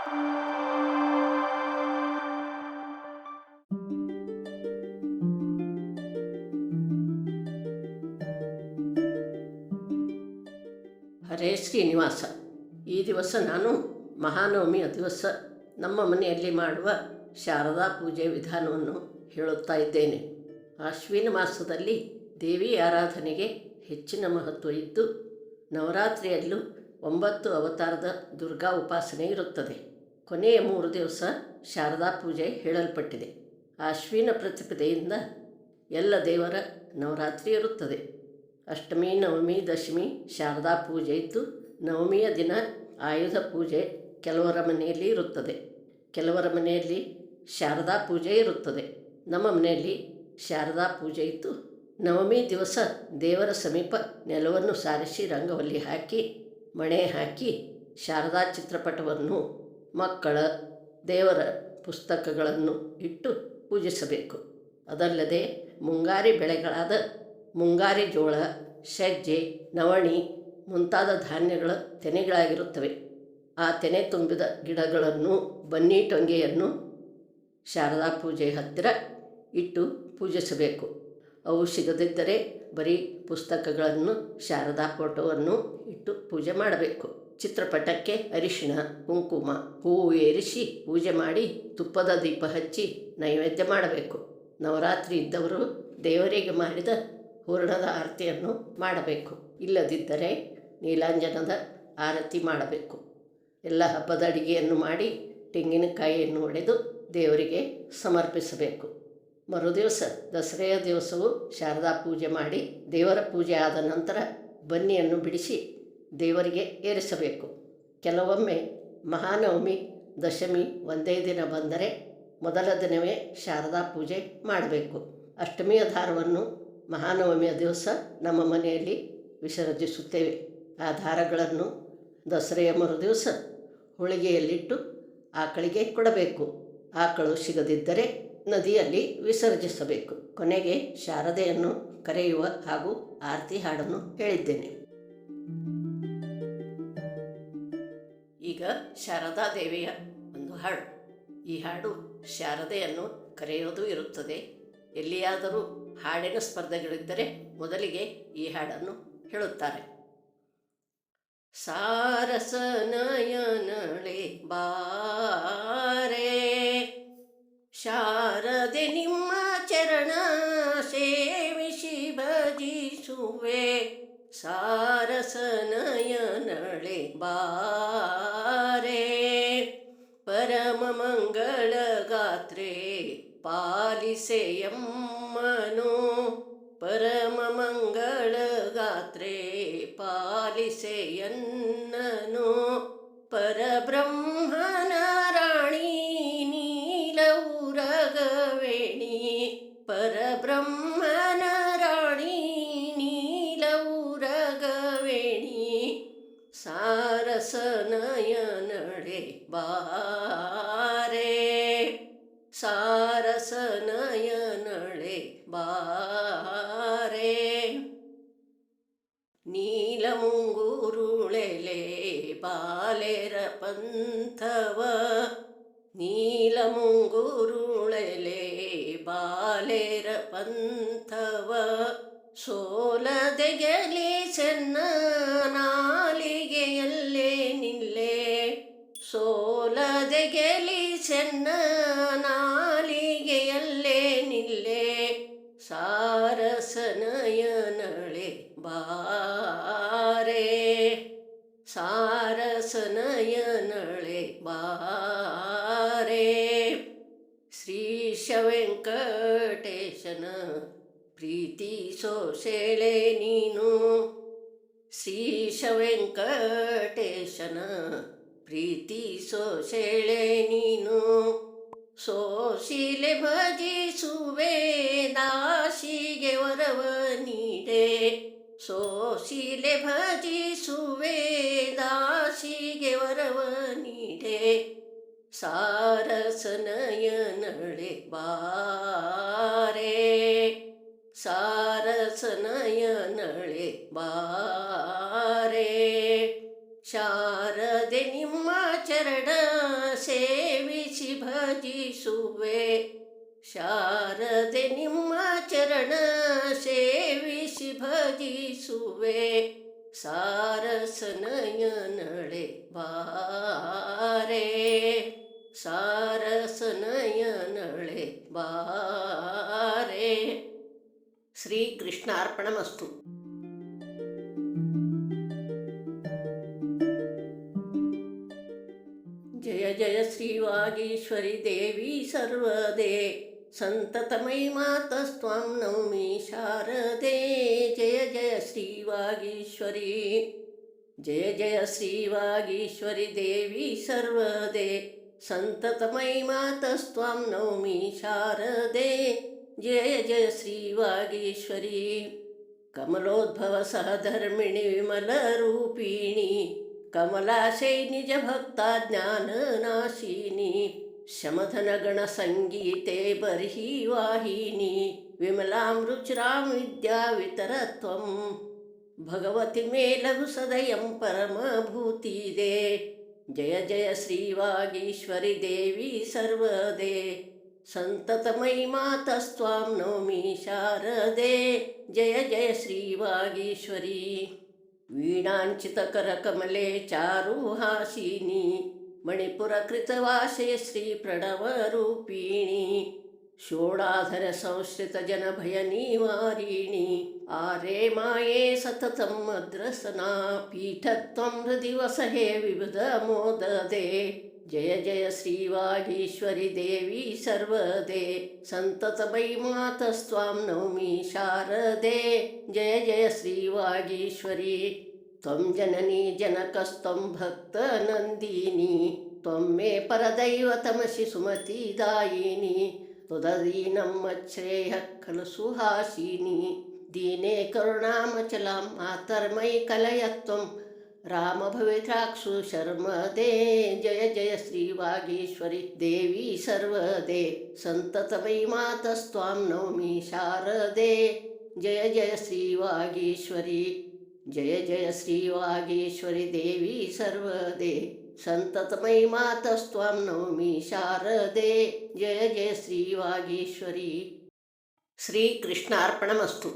ಹರೇ ಶ್ರೀನಿವಾಸ ಈ ದಿವಸ ನಾನು ಮಹಾನವಮಿಯ ದಿವಸ ನಮ್ಮ ಮನೆಯಲ್ಲಿ ಮಾಡುವ ಶಾರದಾ ಪೂಜೆ ವಿಧಾನವನ್ನು ಹೇಳುತ್ತಾ ಇದ್ದೇನೆ. ಆಶ್ವಿನ ಮಾಸದಲ್ಲಿ ದೇವಿ ಆರಾಧನೆಗೆ ಹೆಚ್ಚಿನ ಮಹತ್ವ ಇದ್ದು, ನವರಾತ್ರಿಯಲ್ಲೂ ಒಂಬತ್ತು ಅವತಾರದ ದುರ್ಗಾ ಉಪಾಸನೆ ಇರುತ್ತದೆ. ಕೊನೆಯ ಮೂರು ದಿವಸ ಶಾರದಾ ಪೂಜೆ ಹೇಳಲ್ಪಟ್ಟಿದೆ. ಅಶ್ವಿನ ಪ್ರತಿಪದೆಯಿಂದ ಎಲ್ಲ ದೇವರ ನವರಾತ್ರಿ ಇರುತ್ತದೆ. ಅಷ್ಟಮಿ, ನವಮಿ, ದಶಮಿ ಶಾರದಾ ಪೂಜೆ ಇದ್ದು ನವಮಿಯ ದಿನ ಆಯುಧ ಪೂಜೆ ಕೆಲವರ ಮನೆಯಲ್ಲಿ ಇರುತ್ತದೆ. ಕೆಲವರ ಮನೆಯಲ್ಲಿ ಶಾರದಾ ಪೂಜೆ ಇರುತ್ತದೆ. ನಮ್ಮ ಮನೆಯಲ್ಲಿ ಶಾರದಾ ಪೂಜೆ ಇದ್ದು ನವಮಿ ದಿವಸ ದೇವರ ಸಮೀಪ ನೆಲವನ್ನು ಸಾರಿಸಿ ರಂಗವಲ್ಲಿ ಹಾಕಿ ಮಣೆ ಹಾಕಿ ಶಾರದಾ ಚಿತ್ರಪಟವನ್ನು ಮಕ್ಕಳ ದೇವರ ಪುಸ್ತಕಗಳನ್ನು ಇಟ್ಟು ಪೂಜಿಸಬೇಕು. ಅದಲ್ಲದೆ ಮುಂಗಾರಿ ಬೆಳೆಗಳಾದ ಮುಂಗಾರಿ ಜೋಳ, ಸಜ್ಜೆ, ನವಣಿ ಮುಂತಾದ ಧಾನ್ಯಗಳ ತೆನೆಗಳಾಗಿರುತ್ತವೆ. ಆ ತೆನೆ ತುಂಬಿದ ಗಿಡಗಳನ್ನು, ಬನ್ನಿ ಟೊಂಗೆಯನ್ನು ಶಾರದಾ ಪೂಜೆ ಹತ್ತಿರ ಇಟ್ಟು ಪೂಜಿಸಬೇಕು. ಅವು ಸಿಗದಿದ್ದರೆ ಬರೀ ಪುಸ್ತಕಗಳನ್ನು, ಶಾರದಾ ಫೋಟೋವನ್ನು ಇಟ್ಟು ಪೂಜೆ ಮಾಡಬೇಕು. ಚಿತ್ರಪಟಕ್ಕೆ ಅರಿಶಿಣ, ಕುಂಕುಮ, ಹೂವು ಏರಿಸಿ ಪೂಜೆ ಮಾಡಿ ತುಪ್ಪದ ದೀಪ ಹಚ್ಚಿ ನೈವೇದ್ಯ ಮಾಡಬೇಕು. ನವರಾತ್ರಿ ಇದ್ದವರು ದೇವರಿಗೆ ಮಾಡಿದ ಹೂರಣದ ಆರತಿಯನ್ನು ಮಾಡಬೇಕು. ಇಲ್ಲದಿದ್ದರೆ ನೀಲಾಂಜನದ ಆರತಿ ಮಾಡಬೇಕು. ಎಲ್ಲ ಹಬ್ಬದ ಅಡಿಗೆಯನ್ನು ಮಾಡಿ ತೆಂಗಿನಕಾಯಿಯನ್ನು ಒಡೆದು ದೇವರಿಗೆ ಸಮರ್ಪಿಸಬೇಕು. ಮರುದಿವಸ ದಸರೆಯ ದಿವಸವು ಶಾರದಾ ಪೂಜೆ ಮಾಡಿ ದೇವರ ಪೂಜೆ ಆದ ನಂತರ ಬನ್ನಿಯನ್ನು ಬಿಡಿಸಿ ದೇವರಿಗೆ ಏರಿಸಬೇಕು. ಕೆಲವೊಮ್ಮೆ ಮಹಾನವಮಿ, ದಶಮಿ ಒಂದೇ ದಿನ ಬಂದರೆ ಮೊದಲ ದಿನವೇ ಶಾರದಾ ಪೂಜೆ ಮಾಡಬೇಕು. ಅಷ್ಟಮಿಯ ದಾರವನ್ನು ಮಹಾನವಮಿಯ ದಿವಸ ನಮ್ಮ ಮನೆಯಲ್ಲಿ ವಿಸರ್ಜಿಸುತ್ತೇವೆ. ಆ ದಾರಗಳನ್ನು ದಸರೆಯ ಮರುದಿವಸ ಹೋಳಿಗೆಯಲ್ಲಿಟ್ಟು ಆಕಳಿಗೆ ಕೊಡಬೇಕು. ಆಕಳು ಸಿಗದಿದ್ದರೆ ನದಿಯಲ್ಲಿ ವಿಸರ್ಜಿಸಬೇಕು. ಕೊನೆಗೆ ಶಾರದೆಯನ್ನು ಕರೆಯುವ ಹಾಗೂ ಆರತಿ ಹಾಡನ್ನು ಹೇಳಿದ್ದೇನೆ. ಈಗ ಶಾರದಾ ದೇವಿಯ ಒಂದು ಹಾಡು. ಈ ಹಾಡು ಶಾರದೆಯನ್ನು ಕರೆಯೋದು ಇರುತ್ತದೆ. ಎಲ್ಲಿಯಾದರೂ ಹಾಡಿನ ಸ್ಪರ್ಧೆಗಳಿದ್ದರೆ ಮೊದಲಿಗೆ ಈ ಹಾಡನ್ನು ಹೇಳುತ್ತಾರೆ. ಸಾರಸನಯನಳೆ ಬಾರೇ ಶಾರದೆ ನಿಮ್ಮ ಚರಣ ಸೇವಿಸಿ ಭಜಿಸುವೆ ಸಾರಸ ನಯನಳೆ ಬಾರೆ ಪರಮ ಮಂಗಳ ಗಾತ್ರೆ ಪಾಲಿಸೆಯಮ್ಮನು ಪರಮ ಮಂಗಳ ಗಾತ್ರೆ ಪಾಲಿಸೆಯನ್ನನು ಪರಬ್ರಹ್ಮನ ಪರಬ್ರಹ್ಮನ ರಾಣಿ ನೀಲವುರಗವೇಣಿ ಸಾರಸನಯನಡೆ ಬಾರೆ ಸಾರಸನಯನಳೆ ಬಾರೆ ನೀಲಮುಂಗುರುಳೆಲೆ ಬಾಲೆರ ಪಂಥವ ನೀಲಮುಂಗುರುಳೆಲೆ ಬಾಲೆರ ಪಂಥವ ಸೋಲದೆಗಲಿ ಚೆನ್ನ ನಾಲಿಗೆಯಲ್ಲೇ ನಿಲ್ಲೆ ಸೋಲದೆಗಲಿ ಚೆನ್ನ ವೆಂಕಟೇಶನ ಪ್ರೀತಿ ಸೋಸೆಳೆ ನೀನು. ವೆಂಕಟೇಶನ ಪ್ರೀತಿ ಸೋಸೆಳೆ ನೀನು. ಸೋಶಿಲೆ ಭಜಿಸುವೆ, ದಾಸಿಗೆ ವರವ ನೀಡೆ. ಸೋಶಿಲೆ ಭಜಿಸುವೆ, ದಾಸಿಗೆ ವರವ ನೀಡೆ. ಸಾರಸನಯನಳೆ ಬಾರೆ ಸಾರಸನಯನಳೆ ಬಾರೆ ಶಾರದೆ ನಿಮ್ಮ ಚರಣ ಸೇವಿಸಿ ಭಜಿಸುವೆ ಶಾರದೆ ನಿಮ್ಮ ಚರಣ ಸೇವಿಸಿ ಭಜಿಸುವೆ ಸಾರಸನಯನಳೆ ಬಾರೆ ಸಾರಸನಯನಳೆ ಬಾರೆ. ಶ್ರೀಕೃಷ್ಣಾರ್ಪಣಮಸ್ತು. ಜಯ ಜಯ ಶ್ರೀ ವಾಗೀಶ್ವರಿ ದೇವಿ ಸರ್ವದೇ. ಸಂತತಮೈ ಮಾತಸ್ತ್ವಂ ನೌಮಿ ಶಾರದೆ. ಜಯ ಜಯ ಶ್ರೀ ವಾಗೀಶ್ವರಿ ಜಯ ಜಯ ಶ್ರೀ ವಾಗೀಶ್ವರಿ ದೇವಿ ಸರ್ವದೇ. सन्ततमयि मातस्त्वां नौमि शारदे। जय जय श्रीवागीश्वरी। कमलोद्भवसहधर्मिणि विमलरूपिणि। कमलाशै निजभक्ता ज्ञाननाशिनी शमधनगणसङ्गीते बर्ही वाहिनी विमलां रुचिरां विद्यावितरत्वं भगवति मे लघुसदयं परमभूतिदे। जय जय श्रीवागीश्वरि देवी सर्वदे. सन्ततमयीमातस्त्वां नवमी शारदे. जय जय श्रीवागीश्वरी. वीणाञ्चितकरकमले चारुहासिनी. मणिपुरकृतवासे श्रीप्रणवरूपिणी. षोडाधरसंश्रितजनभयनीवारिणी आरे माये सततं मद्रसना, पीठत्वं हृदि वसहे विबुधमोददे। जय जय श्रीवागीश्वरि देवी सर्वदे। स्वाम नौमी शारदे। जय जय श्रीवागीश्वरि। त्वं जननी जनकस्त्वं भक्तनन्दिनी त्वं मे परदैवतमसि सुमतिदायिनी। त्वदीनमच्छ्रेयः खलु सुहासिनी दीने करुणामचलां मातर्मयि कलय त्वं शर्म दे जय जय श्रीवागीश्वरि देवी सर्वदे सन्ततमयि मातस्त्वां नौमि शारदे जय जय श्रीवागीश्वरि जय जय श्रीवागीश्वरि देवी सर्वदे ಸಂತತಮಯಿ ಮಾತಸ್ತ್ವಾಂ ನೌಮಿ ಶಾರದೆ. ಜಯ ಜಯ ಶ್ರೀ ವಾಗೀಶ್ವರಿ. ಶ್ರೀಕೃಷ್ಣಾರ್ಪಣಮಸ್ತು.